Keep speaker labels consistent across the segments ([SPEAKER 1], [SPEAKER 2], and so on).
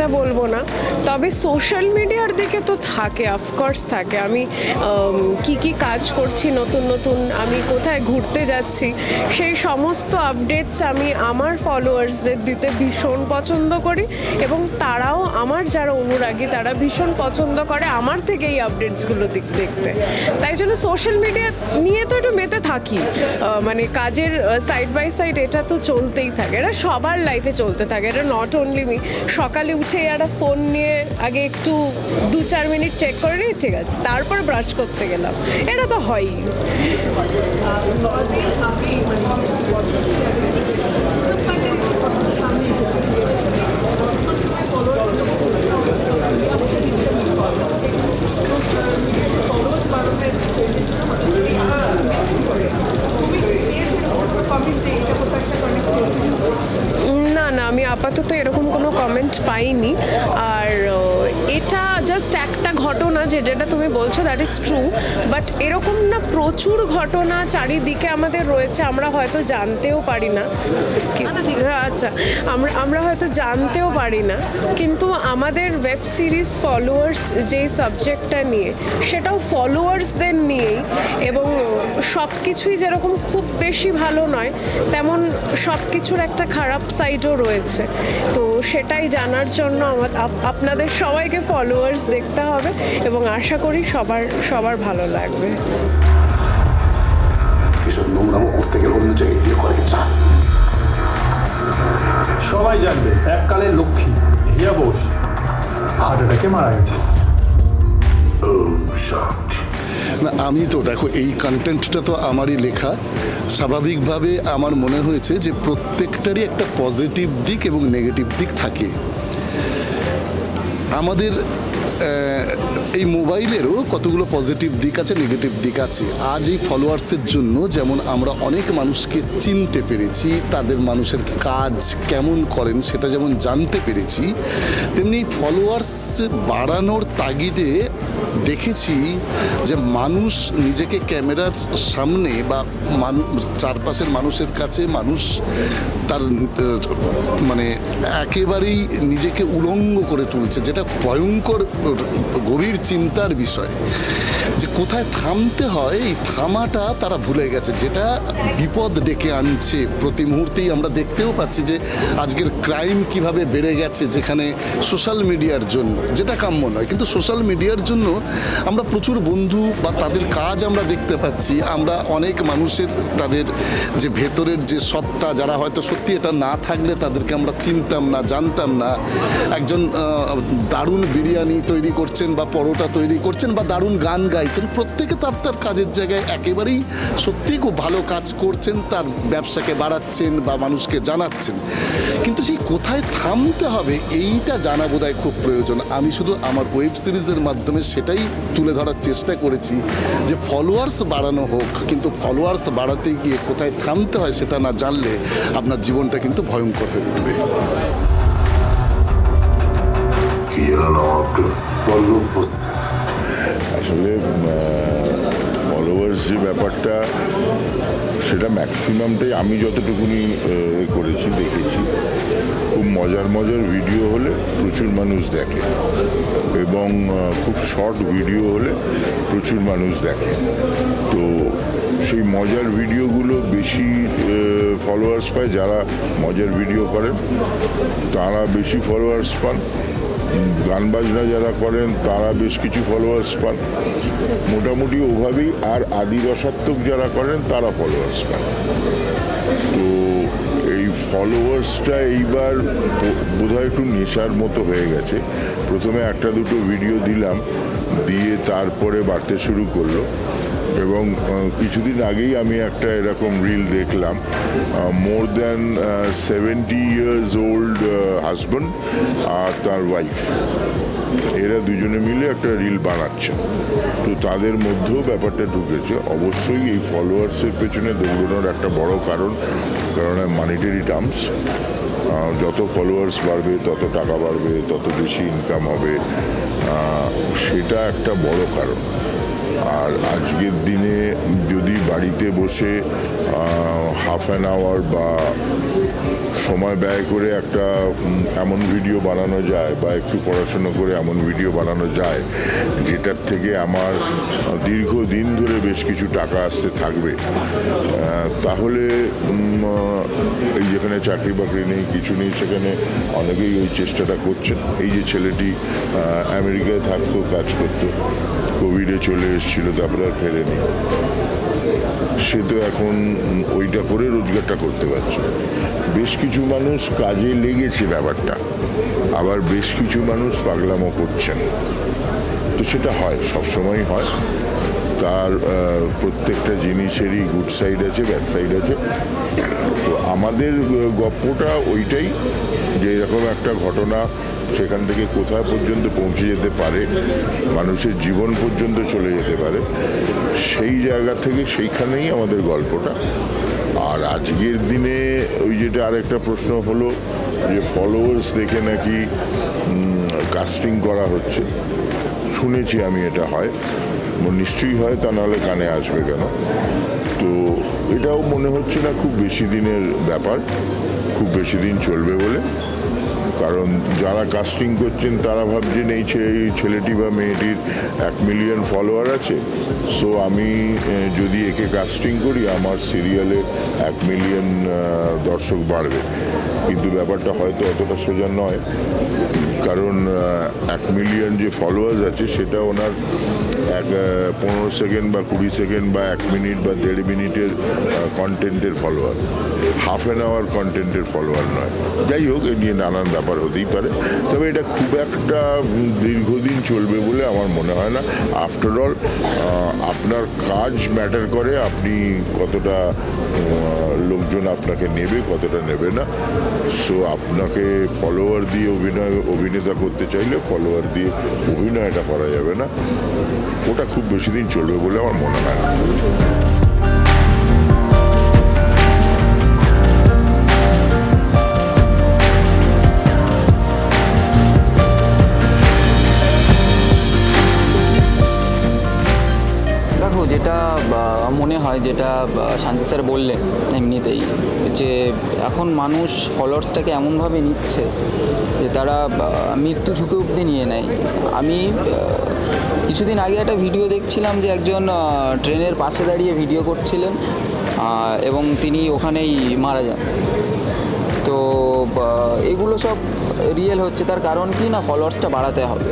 [SPEAKER 1] এটা বলব না। তবে সোশ্যাল মিডিয়ার দিকে তো থাকে অফকোর্স থাকে। আমি কি কি কাজ করছি, নতুন নতুন, আমি কোথায় ঘুরতে যাচ্ছি, সেই সমস্ত আপডেটস আমি আমার ফলোয়ার্সদের দিতে ভীষণ পছন্দ করি এবং তারাও আমার যারা অনুরাগী, তারা ভীষণ পছন্দ করে আমার থেকে এই আপডেটসগুলো দিক, দেখতে। তাই জন্য সোশ্যাল মিডিয়া নিয়ে তো একটু মেতে থাকি। মানে কাজের সাইড বাই সাইড এটা তো চলতেই থাকে। এটা সবার লাইফে চলতে থাকে। এটা নট অনলি মি সকালে উঠে একটা ফোন নিয়ে আগে একটু দু চার মিনিট চেক করে নিই, ঠিক আছে। তারপর ব্রাশ করতে গেলাম। এটা তো হয়ই। না না, আমি আপাতত এরকম কোনো কমেন্ট পাইনি। যে যেটা তুমি বলছো দ্যাট ইজ ট্রু বাট এরকম না প্রচুর ঘটনা চারিদিকে আমাদের রয়েছে, আমরা হয়তো জানতেও পারি না। আচ্ছা আমরা আমরা হয়তো জানতেও পারি না। কিন্তু আমাদের ওয়েব সিরিজ ফলোয়ার্স যেই সাবজেক্টটা নিয়ে, সেটাও ফলোয়ার্সদের নিয়েই, এবং সব কিছুই যেরকম খুব বেশি ভালো নয়, তেমন সব কিছুর একটা খারাপ সাইডও রয়েছে। তো সেটাই জানার জন্য আমার আপ- আপনাদের সবাইকে ফলোয়ার্স দেখতে হবে, এবং আশা করি সবার সবার ভালো লাগবে।
[SPEAKER 2] এসব নোংরামো করতে গেলে অন্য জায়গায় গিয়ে করে চা
[SPEAKER 3] সবাই জানবে এককালে লক্ষ্মী হিয়া বোস হার্ট অ্যাটাকে মারা গেছে।
[SPEAKER 4] না আমি তো দেখো এই কন্টেন্টটা তো আমারই লেখা। স্বাভাবিকভাবে আমার মনে হয়েছে যে প্রত্যেকটারই একটা পজিটিভ দিক এবং নেগেটিভ দিক থাকে। আমাদের আহ, এই মোবাইলেরও কতগুলো পজিটিভ দিক আছে নেগেটিভ দিক আছে। আজ এই ফলোয়ার্সের জন্য যেমন আমরা অনেক মানুষকে চিনতে পেরেছি, তাদের মানুষের কাজ কেমন করেন সেটা যেমন জানতে পেরেছি, তেমনি ফলোয়ার্স বাড়ানোর তাগিদে দেখেছি যে মানুষ নিজেকে ক্যামেরার সামনে বা মানুষ চারপাশের মানুষের কাছে মানুষ তার মানে একেবারেই নিজেকে উলঙ্গ করে তুলছে, যেটা ভয়ঙ্কর, গভীর চিন্তার বিষয়। যে কোথায় থামতে হয়, এই থামাটা তারা ভুলে গেছে। যেটা বিপদ ডেকে আনছে, প্রতি মুহূর্তেই আমরা দেখতেও পাচ্ছি যে আজকের ক্রাইম কীভাবে বেড়ে গেছে যেখানে সোশ্যাল মিডিয়ার জন্য, যেটা কাম্য নয়, কিন্তু সোশ্যাল মিডিয়ার জন্য আমরা প্রচুর বন্ধু বা তাদের কাজ আমরা দেখতে পাচ্ছি। আমরা অনেক মানুষের, তাদের যে ভেতরের যে সত্তা, যারা হয়তো সত্যি এটা না থাকলে তাদেরকে আমরা চিনতাম না, জানতাম না। একজন দারুণ বিরিয়ানি তৈরি করছেন বা পরোটা তৈরি করছেন বা দারুণ গান গাইছেন, প্রত্যেকে তার তার কাজের জায়গায় একেবারেই সত্যিই খুব ভালো কাজ করছেন, তার ব্যবসাকে বাড়াচ্ছেন বা মানুষকে জানাচ্ছেন। কিন্তু সেই কোথায় থামতে হবে এইটা জানা বোধহয় খুব প্রয়োজন। আমি শুধু আমার ওয়েব সিরিজের মাধ্যমে সেটাই তুলে ধরার চেষ্টা করেছি যে ফলোয়ার্স বাড়ানো হোক, কিন্তু ফলোয়ার্স বাড়াতে গিয়ে কোথায় থামতে হয় সেটা না জানলে আপনার জীবনটা কিন্তু ভয়ঙ্কর হয়ে উঠবে।
[SPEAKER 2] কি যেন বলল উপস্থিত।
[SPEAKER 5] আসলে ফলোয়ার্স যে ব্যাপারটা, সেটা ম্যাক্সিমামটাই আমি যতটুকুনি করেছি, দেখেছি। খুব মজার মজার ভিডিও হলে প্রচুর মানুষ দেখে। এবং খুব শর্ট ভিডিও হলে প্রচুর মানুষ দেখে। তো সেই মজার ভিডিওগুলো বেশি ফলোয়ার্স পায়, যারা মজার ভিডিও করেন, তারা বেশি ফলোয়ার্স পান। গান বাজনা যারা করেন, তারা বেশ কিছু ফলোয়ার্স পান। মোটামুটি ওভাবেই আর আদি রসাত্মক যারা করেন, তারা ফলোয়ার্স পান। তো এই ফলোয়ার্সটা এইবার বোধহয় একটু নেশার মতো হয়ে গেছে। প্রথমে একটা দুটো ভিডিও দিলাম, দিয়ে তারপরে বাড়তে শুরু করল। এবং কিছুদিন আগেই আমি একটা এরকম রিল দেখলাম more than seventy years old husband আর তার ওয়াইফ এরা দুজনে মিলে একটা রিল বানাচ্ছে। তো তাদের মধ্যেও ব্যাপারটা ঢুকেছে। অবশ্যই এই ফলোয়ার্সের পেছনে দৌড়ানোর একটা বড় কারণ কারণ মানিটারি টার্মস যত ফলোয়ার্স বাড়বে, তত টাকা বাড়বে, তত বেশি ইনকাম হবে। সেটা একটা বড় কারণ। আজকের দিনে যদি বাড়িতে বসে হাফ অ্যান আওয়ার বা সময় ব্যয় করে একটা এমন ভিডিও বানানো যায় বা একটু পড়াশুনো করে এমন ভিডিও বানানো যায়, যেটার থেকে আমার দীর্ঘদিন ধরে বেশ কিছু টাকা আসতে থাকবে। তাহলে এই যেখানে চাকরি বাকরি নেই, কিছু নেই, সেখানে অনেকেই ওই চেষ্টাটা করছেন। এই যে ছেলেটি আমেরিকায় থাকতো, কাজ করতো কোভিডে চলে এসেছিল, তারপরে আর ফেরেনি। সে তো এখন ওইটা করে রোজগারটা করতে পারছে। বেশ কিছু মানুষ কাজে লেগেছে ব্যাপারটা। আবার বেশ কিছু মানুষ পাগলামো করছেন। তো সেটা হয় সবসময় হয়। তার প্রত্যেকটা জিনিসেরই গুড সাইড আছে ব্যাড সাইড আছে। তো আমাদের গপ্পটা ওইটাই যে এরকম একটা ঘটনা সেখান থেকে কোথায় পর্যন্ত পৌঁছে যেতে পারে, মানুষের জীবন পর্যন্ত চলে যেতে পারে, সেই জায়গা থেকে সেইখানেই আমাদের গল্পটা। আর আজকের দিনে ওই যেটা আরেকটা প্রশ্ন হলো যে ফলোয়ার্স দেখে নাকি কাস্টিং করা হচ্ছে। শুনেছি আমি এটা হয়, নিশ্চয়ই হয় তা নাহলে কানে আসবে কেন? তো এটাও মনে হচ্ছে না খুব বেশি দিনের ব্যাপার, খুব বেশি দিন চলবে বলে। কারণ যারা কাস্টিং করছেন, তারা ভাবছেন এই ছেলেটি বা মেয়েটির এক মিলিয়ন ফলোয়ার আছে। সো আমি যদি একে কাস্টিং করি, আমার সিরিয়ালে এক মিলিয়ন দর্শক বাড়বে। কিন্তু ব্যাপারটা হয়তো অতটা সোজা নয়। কারণ এক মিলিয়ন যে ফলোয়ার্স আছে, সেটা ওনার এক পনেরো সেকেন্ড বা কুড়ি সেকেন্ড বা এক মিনিট বা দেড় মিনিটের কন্টেন্টের ফলোয়ার হাফ অ্যান আওয়ার কন্টেন্টের ফলোয়ার নয়। যাই হোক, এ নিয়ে নানান ব্যাপার হতেই পারে। তবে এটা খুব একটা দীর্ঘদিন চলবে বলে আমার মনে হয় না। আফটার অল আপনার কাজ ম্যাটার করে, আপনি কতটা লোকজন আপনাকে নেবে, কতটা নেবে না। সো আপনাকে ফলোয়ার দিয়ে অভিনয়, অভিনেতা করতে চাইলে ফলোয়ার দিয়ে অভিনয়টা করা যাবে না। ওটা খুব বেশি দিন চলবে বলে আমার মনে হয় না।
[SPEAKER 6] যেটা মনে হয় যেটা শান্তি স্যার বললেন এমনিতেই, যে এখন মানুষ ফলোয়ার্সটাকে এমনভাবে নিচ্ছে যে তারা মৃত্যু ঝুঁকি অব্দি নিয়ে নেয়। আমি কিছুদিন আগে একটা ভিডিও দেখছিলাম যে একজন ট্রেনের পাশে দাঁড়িয়ে ভিডিও করছিলেন এবং তিনি ওখানেই মারা যান। তো এগুলো সব রিয়েল হচ্ছে। তার কারণ কি না ফলোয়ার্সটা বাড়াতে হবে।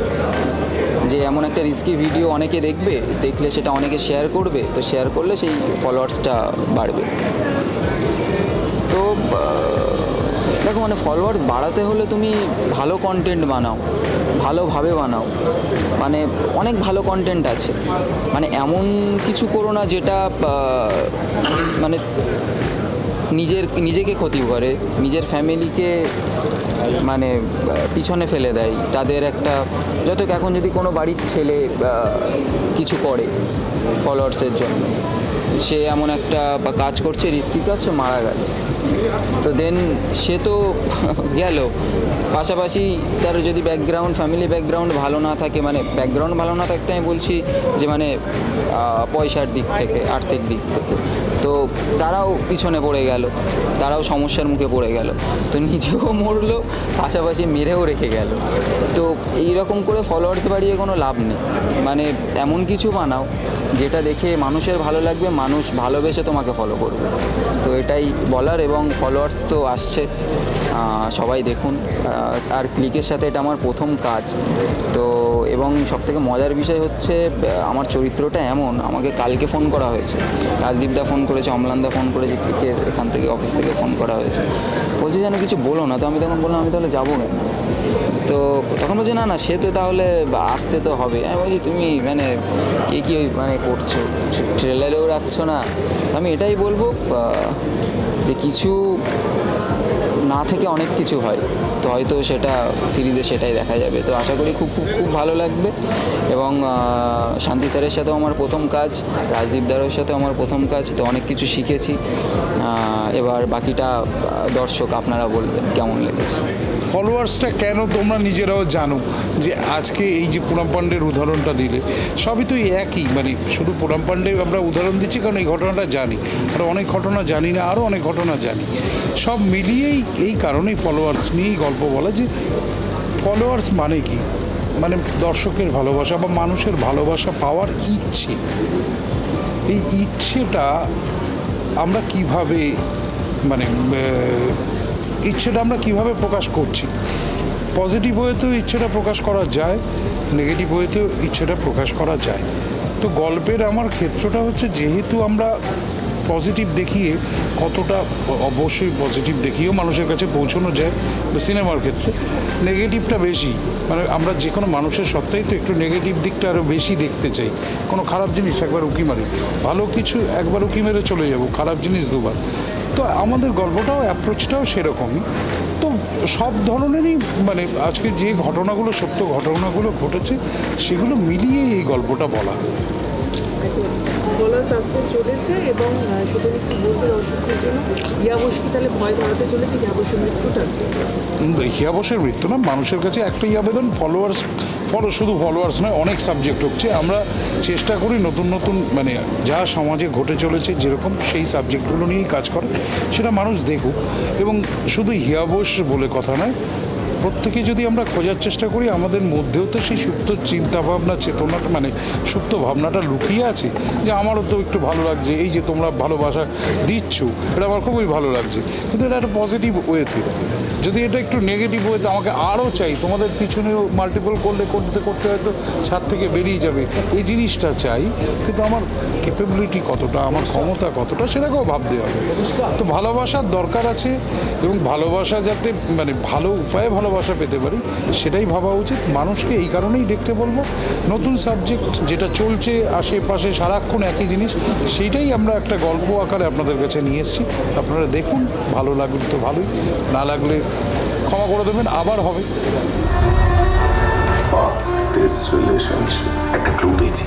[SPEAKER 6] যে এমন একটা রিস্কি ভিডিও অনেকে দেখবে, দেখলে সেটা অনেকে শেয়ার করবে, তো শেয়ার করলে সেই ফলোয়ার্সটা বাড়বে। তো দেখো মানে ফলোয়ার্স বাড়াতে হলে তুমি ভালো কন্টেন্ট বানাও, ভালোভাবে বানাও। মানে অনেক ভালো কন্টেন্ট আছে। মানে এমন কিছু করো না যেটা মানে নিজের, নিজেকে ক্ষতি করে, নিজের ফ্যামিলিকে মানে পিছনে ফেলে দেয়, তাদের একটা যত এখন যদি কোনো বাড়ির ছেলে কিছু করে ফলোয়ার্সের জন্য। সে এমন একটা কাজ করছে, রিস্কি কাজ, সে মারা গেল। তো দেন সে তো গেল। পাশাপাশি তার যদি ব্যাকগ্রাউন্ড ফ্যামিলি ব্যাকগ্রাউন্ড ভালো না থাকে মানে ব্যাকগ্রাউন্ড ভালো না থাকতে আমি বলছি যে মানে পয়সার দিক থেকে, আর্থিক দিক থেকে। তো তারাও পিছনে পড়ে গেল, তারাও সমস্যার মুখে পড়ে গেল। তো নিজেও মরলো, পাশাপাশি মেরেও রেখে গেল। তো এই রকম করে ফলোয়ার্স বাড়িয়ে কোনো লাভ নেই। মানে এমন কিছু বানাও, যেটা দেখে মানুষের ভালো লাগবে, মানুষ ভালোবেসে তোমাকে ফলো করবে। তো এটাই বলার এবং ফলোয়ার্স তো আসছে। সবাই দেখুন। আর ক্লিকের সাথে এটা আমার প্রথম কাজ। তো এবং সবথেকে মজার বিষয় হচ্ছে আমার চরিত্রটা এমন, আমাকে কালকে ফোন করা হয়েছে। রাজদীপদা ফোন করেছে, অমলানদা ফোন করেছে ক্লিকের এখান থেকে অফিস থেকে ফোন করা হয়েছে। বলছে যেন কিছু বলো না। তো আমি তখন বললাম, আমি তাহলে যাব কেন? তো তখন বলছে, না না, সে তো তাহলে আসতে তো হবে। আমি বলছি, তুমি মানে এ কি মানে করছ? ট্রেলারেও রাখছ না? আমি এটাই বলব যে কিছু না থেকে অনেক কিছু হয়। তো হয়তো সেটা সিরিজে সেটাই দেখা যাবে। তো আশা করি খুব খুব খুব ভালো লাগবে এবং শান্তি স্যারের সাথেও আমার প্রথম কাজ, রাজদীপ দারের সাথে আমার প্রথম কাজ, তো অনেক কিছু শিখেছি। এবার বাকিটা দর্শক আপনারা বলবেন কেমন লেগেছে?
[SPEAKER 7] ফলোয়ার্সটা কেন তোমরা নিজেরাও জানো? যে আজকে এই যে পুরাম পাণ্ডের উদাহরণটা দিলে, সবই তো একই। মানে শুধু পুরাম পাণ্ডে আমরা উদাহরণ দিচ্ছি কারণ এই ঘটনাটা জানি। আর অনেক ঘটনা জানি না, আরও অনেক ঘটনা জানি। সব মিলিয়েই এই কারণেই ফলোয়ার্স নিয়েই গল্প বলা যে ফলোয়ার্স মানে কি? মানে দর্শকের ভালোবাসা বা মানুষের ভালোবাসা পাওয়ার ইচ্ছে। এই ইচ্ছেটা আমরা কীভাবে মানে ইচ্ছেটা আমরা কীভাবে প্রকাশ করছি? পজিটিভ ওয়েতেও ইচ্ছেটা প্রকাশ করা যায় নেগেটিভ ওয়েতেও ইচ্ছেটা প্রকাশ করা যায়। তো গল্পের আমার ক্ষেত্রটা হচ্ছে যেহেতু আমরা পজিটিভ দেখিয়ে কতটা অবশ্যই পজিটিভ দেখিয়েও মানুষের কাছে পৌঁছানো যায় সিনেমার ক্ষেত্রে নেগেটিভটা বেশি। মানে আমরা যে কোনো মানুষের সত্ত্বেই তো একটু নেগেটিভ দিকটা আরও বেশি দেখতে চাই। কোনো খারাপ জিনিস একবার উঁকি মারি। ভালো কিছু একবার উঁকি মেরে চলে যাব, খারাপ জিনিস দুবার। তো আমাদের গল্পটাও অ্যাপ্রোচটাও সেরকমই তো সব ধরনেরই মানে আজকে যে ঘটনাগুলো সত্য ঘটনাগুলো ঘটেছে সেগুলো মিলিয়ে এই গল্পটা বলা।
[SPEAKER 8] বলাস আসতে চলেছে এবং সেটা একটু জন্য তাহলে ভয় ধরাতে চলেছে? ইয়াবসের মৃত্যুটা?
[SPEAKER 7] হিয়াবসের মৃত্যু না মানুষের কাছে একটাই আবেদন ফলোয়ার্স ফলো, শুধু ফলোয়ার্স নয়, অনেক সাবজেক্ট হচ্ছে। আমরা চেষ্টা করি নতুন নতুন মানে যা সমাজে ঘটে চলেছে যেরকম, সেই সাবজেক্টগুলো নিয়েই কাজ করে, সেটা মানুষ দেখুক। এবং শুধু হিয়াবস বলে কথা নয় প্রত্যেকে যদি আমরা খোঁজার চেষ্টা করি, আমাদের মধ্যেও তো সেই সুপ্ত চিন্তাভাবনা চেতনাটা মানে সুপ্ত ভাবনাটা লুকিয়ে আছে যে আমারও তো একটু ভালো লাগছে, এই যে তোমরা ভালোবাসা দিচ্ছ, এটা আমার খুবই ভালো লাগছে। কিন্তু এটা একটা পজিটিভ ওয়েতে যদি এটা একটু নেগেটিভ ওয়েতে আমাকে আরও চাই, তোমাদের পিছনেও মাল্টিপল করলে, করতে করতে হয়তো ছাদ থেকে বেরিয়ে যাবে, এই জিনিসটা চাই। কিন্তু আমার ক্যাপেবিলিটি কতটা, আমার ক্ষমতা কতটা, সেটাকেও ভাবতে হবে। তো ভালোবাসার দরকার আছে এবং ভালোবাসা যাতে মানে ভালো উপায়ে ভালোবাসা পেতে পারি, সেটাই ভাবা উচিত। মানুষকে এই কারণেই দেখতে বলব, নতুন সাবজেক্ট যেটা চলছে আশেপাশে সারাক্ষণ একই জিনিস, সেইটাই আমরা একটা গল্প আকারে আপনাদের কাছে নিয়ে এসেছি। আপনারা দেখুন, ভালো লাগলে তো ভালোই, না লাগলে ক্ষমা করে দেবেন, আবার হবে।
[SPEAKER 2] একটা ক্লু পেয়েছি।